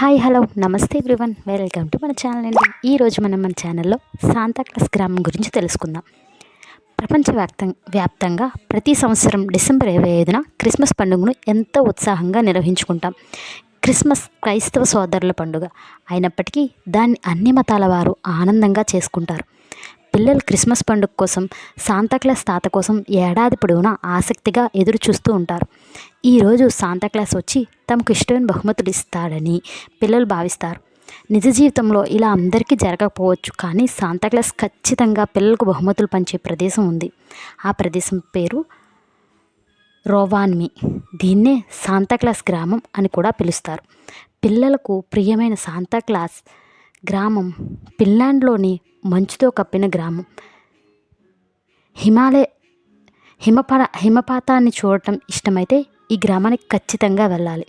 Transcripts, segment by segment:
Hi hello నమస్తే everyone. Welcome to మన channel అండి. ఈరోజు మనం మన ఛానల్లో శాంతాక్లాస్ గ్రామం గురించి తెలుసుకుందాం. ప్రపంచవ్యాప్తం వ్యాప్తంగా ప్రతి సంవత్సరం డిసెంబర్ ఇరవై ఐదున క్రిస్మస్ పండుగను ఎంతో ఉత్సాహంగా నిర్వహించుకుంటాం. క్రిస్మస్ క్రైస్తవ సోదరుల పండుగ అయినప్పటికీ దాన్ని అన్ని మతాల వారు ఆనందంగా చేసుకుంటారు. పిల్లలు క్రిస్మస్ పండుగ కోసం శాంతాక్లాస్ తాత కోసం ఏడాది పొడవునా ఆసక్తిగా ఎదురు చూస్తూ ఉంటారు. ఈరోజు శాంతాక్లాస్ వచ్చి తమకు ఇష్టమైన బహుమతులు ఇస్తాడని పిల్లలు భావిస్తారు. నిజ జీవితంలో ఇలా అందరికీ జరగకపోవచ్చు కానీ శాంతాక్లాస్ ఖచ్చితంగా పిల్లలకు బహుమతులు పంచే ప్రదేశం ఉంది. ఆ ప్రదేశం పేరు రోవాన్మి. దీన్నే సాంతాక్లాస్ గ్రామం అని కూడా పిలుస్తారు. పిల్లలకు ప్రియమైన సాంతాక్లాస్ గ్రామం ఫిన్లాండ్లోని మంచుతో కప్పిన గ్రామం. హిమాలయ హిమపర హిమపాతాన్ని చూడటం ఇష్టమైతే ఈ గ్రామానికి ఖచ్చితంగా వెళ్ళాలి.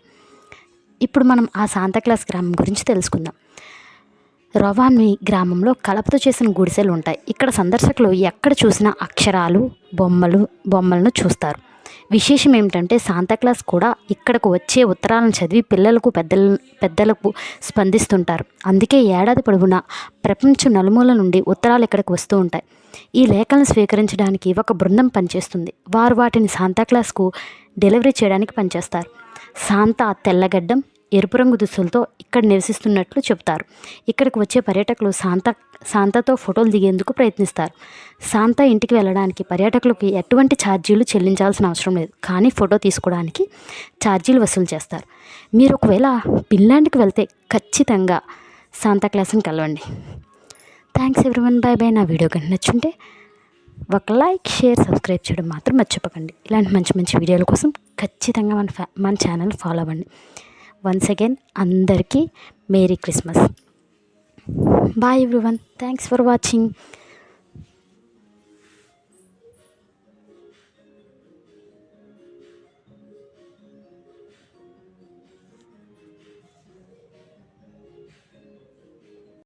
ఇప్పుడు మనం ఆ శాంతాక్లాస్ గ్రామం గురించి తెలుసుకుందాం. రవాన్మి గ్రామంలో కలపతో చేసిన గుడిసెలు ఉంటాయి. ఇక్కడ సందర్శకులు ఎక్కడ చూసినా అక్షరాలు బొమ్మలు బొమ్మలను చూస్తారు. విశేషం ఏమిటంటే శాంతాక్లాస్ కూడా ఇక్కడకు వచ్చే ఉత్తరాలను చదివి పిల్లలకు పెద్దల పెద్దలకు స్పందిస్తుంటారు. అందుకే ఏడాది పొడవునా ప్రపంచం నలుమూల నుండి ఉత్తరాలు ఇక్కడికి వస్తూ ఉంటాయి. ఈ లేఖలను స్వీకరించడానికి ఒక బృందం పనిచేస్తుంది. వారు వాటిని శాంతాక్లాస్కు డెలివరీ చేయడానికి పనిచేస్తారు. శాంతా తెల్లగడ్డం ఎరుపు రంగు దుస్తులతో ఇక్కడ నివసిస్తున్నట్లు చెబుతారు. ఇక్కడికి వచ్చే పర్యాటకులు శాంత శాంతతో ఫోటోలు దిగేందుకు ప్రయత్నిస్తారు. శాంత ఇంటికి వెళ్ళడానికి పర్యాటకులకు ఎటువంటి ఛార్జీలు చెల్లించాల్సిన అవసరం లేదు. కానీ ఫోటో తీసుకోవడానికి ఛార్జీలు వసూలు చేస్తారు. మీరు ఒకవేళ ఫిన్లాండ్కి వెళ్తే ఖచ్చితంగా శాంతా క్లాస్ని కలవండి. Thanks everyone. బాయ్ బాయ్ నా వీడియో కనుక నచ్చుంటే ఒక లైక్ షేర్ సబ్స్క్రైబ్ చేయడం మాత్రం మర్చిపోకండి. ఇలాంటి మంచి మంచి వీడియోల కోసం ఖచ్చితంగా మన ఫ్యా మన ఛానల్ ఫాలో అవ్వండి. వన్స్ అగైన్ అందరికీ merry Christmas bye everyone thanks for watching